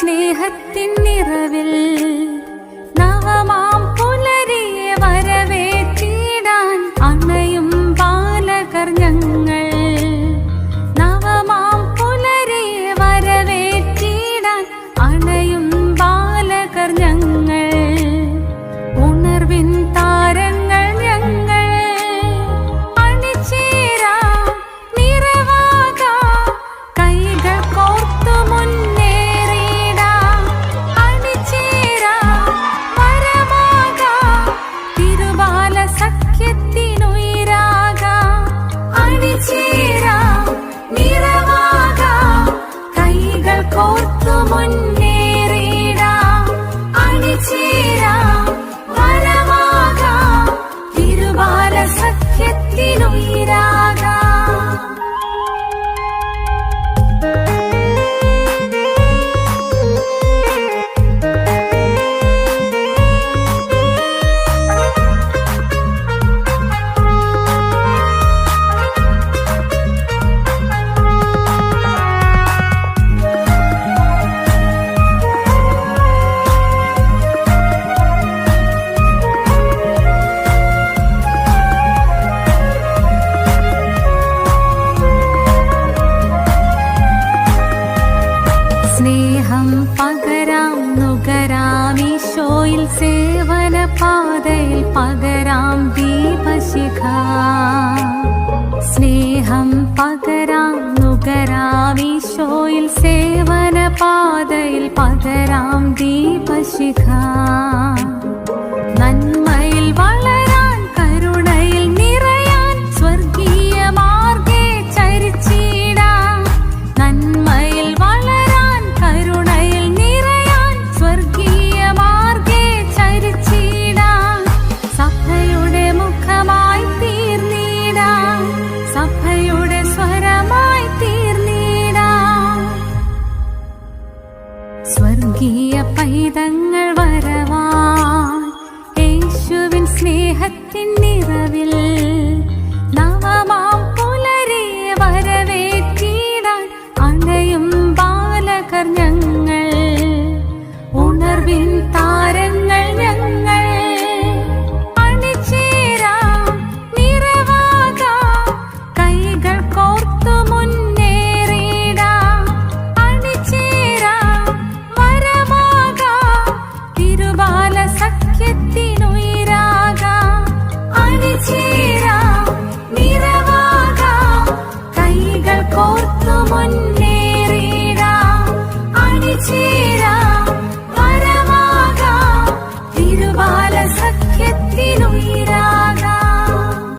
സ്നേഹത്തിൻ നിറവിൽ നവമാം പുലരിയെ വരവേറ്റിടാൻ അണയും പാലകർ ഞങ്ങൾ സ്നേഹം പകരാം നുകരാമീശോയിൽ സേവന പാതയിൽ പകരാം ദീപശിഖ. സ്നേഹം പകരാം നുകരാമീശോയിൽ സേവന പാതയിൽ പകരാം ദീപശിഖാ. ഗീതങ്ങൾ one